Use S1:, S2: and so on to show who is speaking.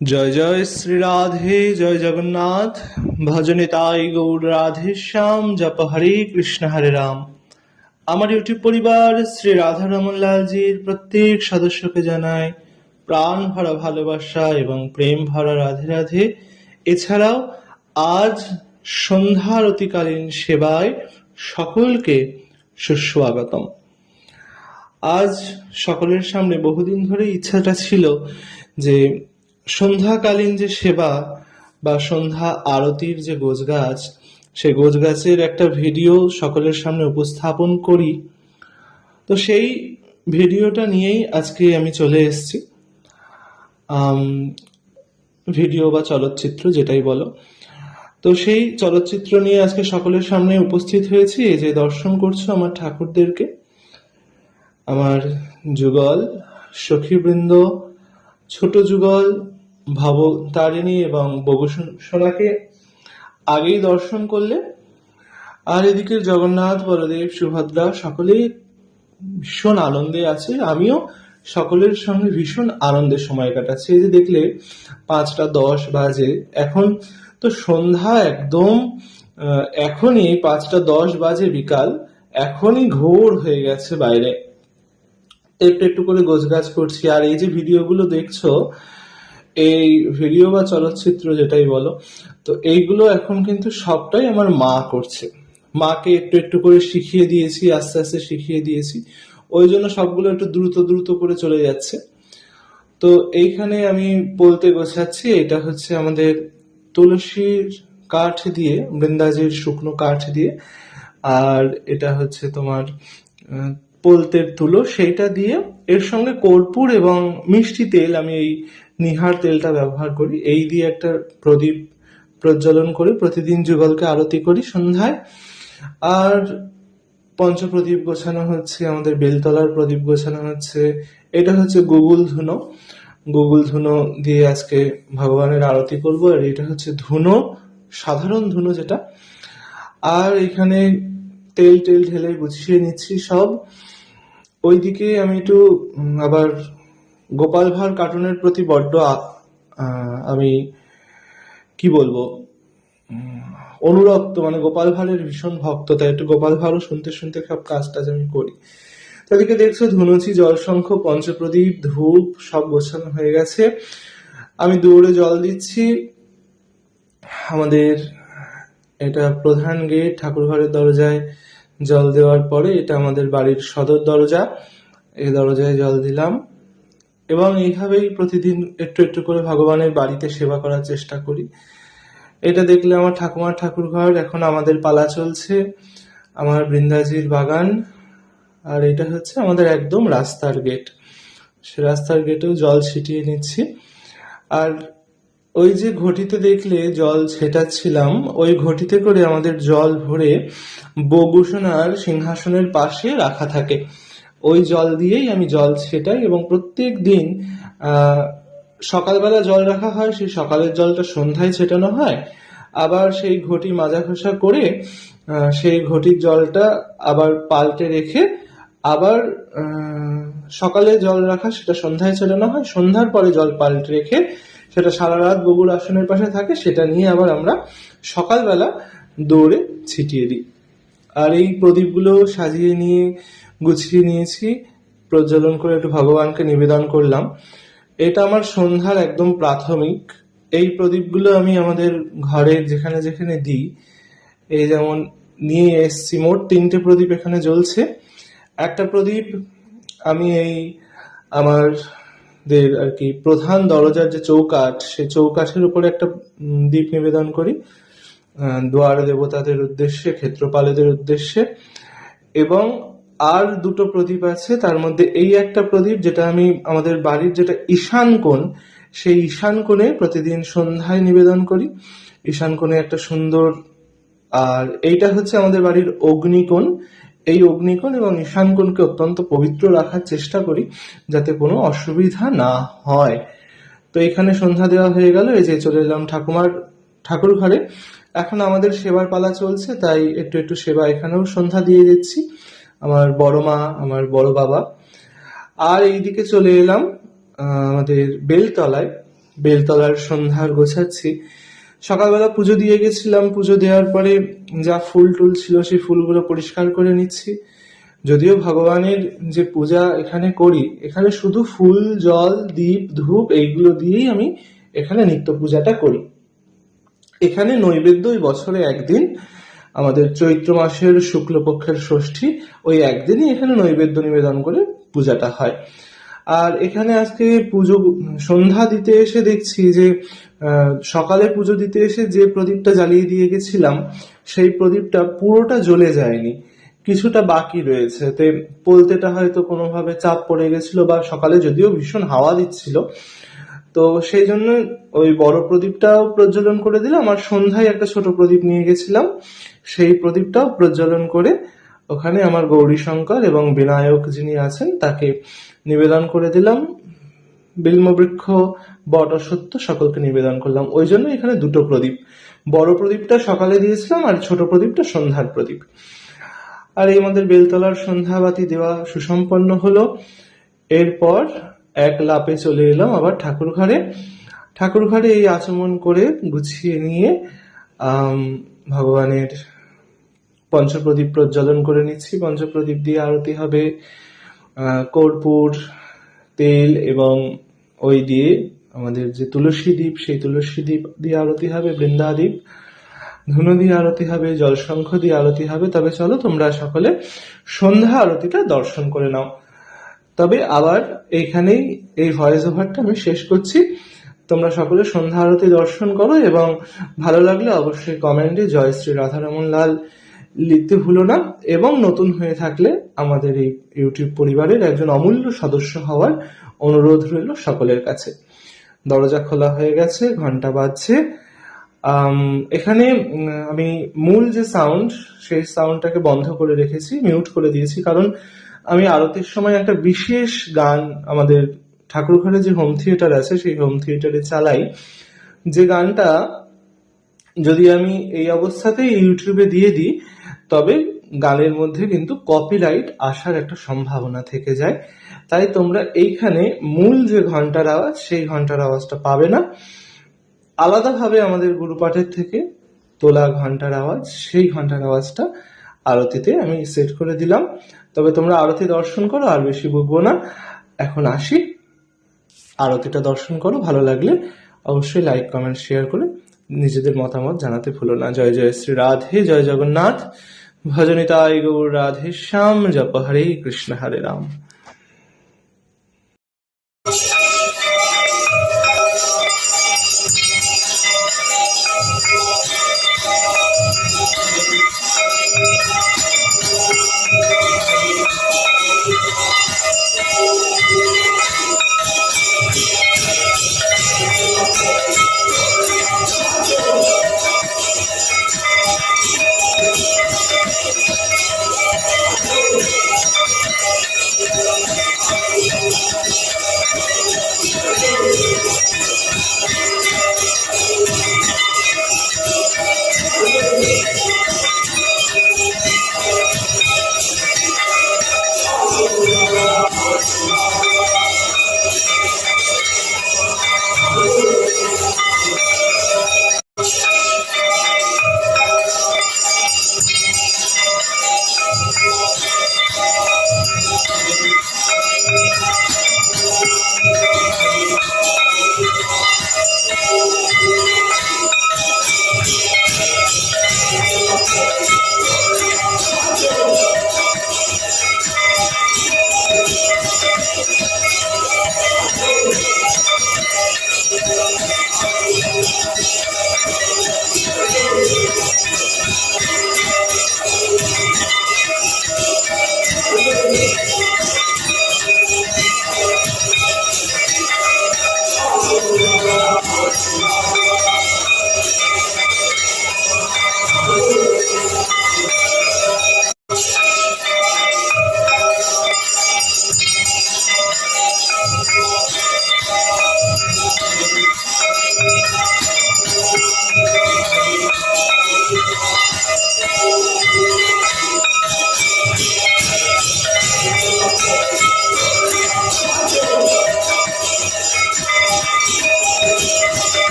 S1: জয় জয় শ্রী রাধে জয় জগন্নাথ। ভজনে তাই গৌর রাধে শ্যাম, জপ হরে কৃষ্ণ হরে রাম। আমার ইউটিউব পরিবার, শ্রী রাধা রমন লালজির প্রত্যেক সদস্যকে জানায় প্রাণ ভরা ভালোবাসা এবং প্রেম ভরা রাধে রাধে। এছাড়াও আজ সন্ধ্যারতিকালীন সেবায় সকলকে সুস্বাগতম। আজ সকলের সামনে বহুদিন ধরে ইচ্ছাটা ছিল যে সন্ধ্যাকালীন যে সেবা বা সন্ধ্যা আরতির যে গোছগাছ সেই গোছগাছের একটা ভিডিও সকলের সামনে উপস্থাপন করি। তো সেই ভিডিওটা নিয়েই আজকে আমি চলে এসেছি। ভিডিও বা চলচ্চিত্র যেটাই বলো। তো সেই চলচ্চিত্র নিয়ে আজকে সকলের সামনে উপস্থিত হয়েছি। যে দর্শন করছ আমার ঠাকুরদেরকে, আমার যুগল, সখীবৃন্দ, ছোট যুগল ভব তারিণী এবং বগু সোনাকে আগেই দর্শন করলে আর এদিকে জগন্নাথ, বলদেব, সুভদ্রা সকলেই ভীষণ আনন্দে আছে। আমিও সকলের সঙ্গে ভীষণ আনন্দের সময় কাটাচ্ছি। এই যে দেখলে, পাঁচটা দশ বাজে। এখন তো সন্ধ্যা একদম এখনই পাঁচটা দশ বাজে বিকাল। এখনই ঘোর হয়ে গেছে বাইরে। একটু একটু করে গোছগাছ করছি। আর এই যে ভিডিওগুলো দেখছ এই ভিডিও বা চলচ্চিত্র যেটাই বলো, তো এইগুলো এখন কিন্তু সবটাই আমার মা করছে। মাকে একটু একটু করে শিখিয়ে দিয়েছি, আস্তে আস্তে শিখিয়ে দিয়েছি। ওই জন্য সবগুলো একটু দ্রুত দ্রুত করে চলে যাচ্ছে। তো এইখানে আমি বলতে গোছাচ্ছি, এটা হচ্ছে আমাদের তুলসীর কাঠ দিয়ে, বৃন্দাজির শুকনো কাঠ দিয়ে। আর এটা হচ্ছে তোমার পোলতের তুলো সেইটা দিয়ে এর সঙ্গে কর্পূর এবং মিষ্টি তেল, আমি এই নিহার তেলটা ব্যবহার করি। এই দিয়ে একটা প্রদীপ প্রজ্বলন করে প্রতিদিন যুগলকে আরতি করি সন্ধ্যায়। আর পঞ্চপ্রদীপ গোছানো হচ্ছে, আমাদের বেলতলার প্রদীপ গোছানো হচ্ছে। এটা হচ্ছে গুগল ধুনো। গুগল ধুনো দিয়ে আজকে ভগবানের আরতি করব, আর এটা হচ্ছে ধুনো, সাধারণ ধুনো যেটা। আর এখানে তেল টেল ঢেলে গুছিয়ে নিচ্ছি সব। ওইদিকে আমি একটু আবার গোপাল ভাঁড় কার্টুনের প্রতি বড্ড আমি কি বলব অনুরক্ত মানে গোপাল ভাঁড়ের ভীষণ ভক্ত, তাই একটু গোপাল ভাঁড়ও শুনতে শুনতে সব কাজ টাজ আমি করি। তাদেরকে দেখছ ধুনুচি জলশঙ্খ, পঞ্চপ্রদীপ, ধূপ, সব গোছানো হয়ে গেছে। আমি দৌড়ে জল দিচ্ছি। আমাদের এটা প্রধান গেট ঠাকুরঘরের দরজায় জল দেওয়ার পরে এটা আমাদের বাড়ির সদর দরজা। এই দরজায় জল দিলাম। এবং এইভাবেই প্রতিদিন একটু একটু করে ভগবানের বাড়িতে সেবা করার চেষ্টা করি। এটা দেখলে আমার ঠাকুমার ঠাকুরঘর এখন আমাদের পালা চলছে, আমার বৃন্দাজির বাগান। আর এটা হচ্ছে আমাদের একদম রাস্তার গেট। সে রাস্তার গেটেও জল ছিটিয়ে নিচ্ছি। আর ওই যে ঘটিতে দেখলে জল ছেটাচ্ছিলাম, ওই ঘটিতে করে আমাদের জল ভরে বগুসোনার সিংহাসনের পাশে রাখা থাকে। ওই জল দিয়েই আমি জল ছেটাই এবং প্রত্যেক দিন সকালবেলা জল রাখা হয়, সেই সকালের জলটা সন্ধ্যায় ছেটানো হয়। আবার সেই ঘটি মাজা ঘষা করে সেই ঘটির জলটা আবার পাল্টে রেখে আবার সকালে জল রাখা, সেটা সন্ধ্যায় ছেটানো হয়। সন্ধ্যার পরে জল পাল্টে রেখে সেটা সারা রাত বগুর আসনের পাশে থাকে, সেটা নিয়ে আবার আমরা সকালবেলা দৌড়ে ছিটিয়ে দিই। আর এই প্রদীপগুলো সাজিয়ে নিয়ে, গুছিয়ে নিয়েছি, প্রজ্বলন করে একটু ভগবানকে নিবেদন করলাম। এটা আমার সন্ধ্যার একদম প্রাথমিক। এই প্রদীপগুলো আমি আমাদের ঘরের যেখানে যেখানে দিই, এই যেমন নিয়ে এসছি, মোট তিনটে প্রদীপ এখানে জ্বলছে। একটা প্রদীপ আমি এই আমার দের আর কি প্রধান দরজার যে চৌকাঠ, সেই চৌকাঠের উপরে একটা দীপ নিবেদন করি। দুয়ার দেবতাদের উদ্দেশ্যে, ক্ষেত্রপালেদের উদ্দেশ্যে। এবং আর দুটো প্রদীপ আছে, তার মধ্যে এই একটা প্রদীপ যেটা আমি, আমাদের বাড়ির যেটা ঈশান কোণ, সেই ঈশান কোণে প্রতিদিন সন্ধ্যায় নিবেদন করি। ঈশান কোণে একটা সুন্দর, আর এইটা হচ্ছে আমাদের বাড়ির অগ্নিকোণ। এই অগ্নিকোণ এবং ঈশান কোণকে অত্যন্ত পবিত্র রাখার চেষ্টা করি যাতে কোনো অসুবিধা না হয়। তো এখানে সন্ধ্যা দেওয়া হয়ে গেল, এই যে চলে এলাম ঠাকুমার ঠাকুর ঘরে এখন আমাদের সেবার পালা চলছে, তাই একটু একটু সেবা এখানেও সন্ধ্যা দিয়ে দিচ্ছি। আমার বড় মা, আমার বড় বাবা। আর এইদিকে চলে এলাম আমাদের বেলতলায়। বেলতলার সন্ধ্যার গোছাচ্ছি। সকালবেলা পুজো দিয়ে গেছিলাম। পুজো দেওয়ার পরে যা ফুল টুল ছিল সেই ফুলগুলো পরিষ্কার করে নিচ্ছি। যদিও ভগবানের যে পূজা এখানে করি, এখানে শুধু ফুল, জল, দীপ, ধূপ এইগুলো দিয়েই আমি এখানে নিত্য পূজাটা করি। এখানে নৈবেদ্য ওই বছরে একদিন, আমাদের চৈত্র মাসের শুক্লপক্ষের ষষ্ঠী, ওই একদিনই এখানে নৈবেদ্য নিবেদন করে পূজাটা হয়। আর এখানে আজকে পুজো, সন্ধ্যা দিতে এসে দেখছি যে সকালে পুজো দিতে এসে যে প্রদীপটা জ্বালিয়ে দিয়ে গেছিলাম, সেই প্রদীপটা পুরোটা জ্বলে যায়নি। কিছুটা বাকি রয়েছে। তে পোলতেটা হয়তো কোনোভাবে চাপ পড়ে গেছিল বা সকালে যদিও ভীষণ হাওয়া দিচ্ছিল। তো সেই জন্য ওই বড় প্রদীপটাও প্রজ্বলন করে দিলাম আর সন্ধ্যায় একটা ছোট প্রদীপ নিয়ে গেছিলাম। সেই প্রদীপটাও প্রজ্বলন করে ওখানে আমার গৌরী শঙ্কর এবং বিনায়ক যিনি আছেন, তাকে নিবেদন করে দিলাম। বিল্মবৃক্ষ বট অসত্য সকলকে নিবেদন করলাম। ওই জন্য এখানে দুটো প্রদীপ। বড় প্রদীপটা সকালে দিয়েছিলাম আর ছোট প্রদীপটা সন্ধ্যার প্রদীপ। আর এই আমাদের বেলতলার সন্ধ্যাবাতি দেওয়া সুসম্পন্ন হলো। এরপর এক লাপে চলে এলাম আবার ঠাকুর ঘরে। ঠাকুর ঘরে এই আচমন করে গুছিয়ে নিয়ে ভগবানের পঞ্চপ্রদীপ প্রজ্বলন করে নিচ্ছি। পঞ্চপ্রদীপ দিয়ে আরতি হবে কর্পূর, তেল এবং ওই দিয়ে আমাদের যে তুলসী দ্বীপ, সেই তুলসী দ্বীপ দিয়ে আরতি হবে বৃন্দা দ্বীপ ধুনো দিয়ে আরতি হবে, জলশঙ্খ দিয়ে আরতি হবে। তবে চলো তোমরা সকলে সন্ধ্যা আরতিটা দর্শন করে নাও। তবে আবার এইখানেই এই ভয়েস ওভারটা আমি শেষ করছি। তোমরা সকলে সন্ধ্যা আরতি দর্শন করো এবং ভালো লাগলে অবশ্যই কমেন্টে জয় শ্রী রাধারমন লাল লিখতে ভুলো না এবং নতুন হয়ে থাকলে আমাদের এই ইউটিউব পরিবারের একজন অমূল্য সদস্য হওয়ার অনুরোধ রইল সকলের কাছে। দরজা খোলা হয়ে গেছে, ঘণ্টা বাজছে। এখানে আমি মূল যে সাউন্ড সেই সাউন্ডটাকে বন্ধ করে রেখেছি মিউট করে দিয়েছি কারণ আমি আরতির সময় একটা বিশেষ গান আমাদের ঠাকুর ঘরে যে হোম থিয়েটার আছে, সেই হোম থিয়েটারে চালাই। যে গানটা যদি আমি এই অবস্থাতেই ইউটিউবে দিয়ে দিই তবে গানের মধ্যে কিন্তু কপিরাইট আসার একটা সম্ভাবনা থেকে যায়। তাই তোমরা এইখানে মূল যে ঘণ্টার আওয়াজ, সেই ঘণ্টার আওয়াজটা পাবে না। আলাদাভাবে আমাদের গুরুপাঠের থেকে তোলা ঘণ্টার আওয়াজ, সেই ঘণ্টার আওয়াজটা আরতিতে আমি সেট করে দিলাম। তবে তোমরা আরতি দর্শন করো, আর বেশি বকবো না। এখন আসি। আরতিটা দর্শন করো, ভালো লাগলে অবশ্যই লাইক কমেন্ট শেয়ার করে নিজেদের মতামত জানাতে ভুলো না। জয় জয় শ্রী রাধে, জয় জগন্নাথ। ভজনিতায় গৌর রাধে, শ্যাম, জপ হরে কৃষ্ণ হরে রাম।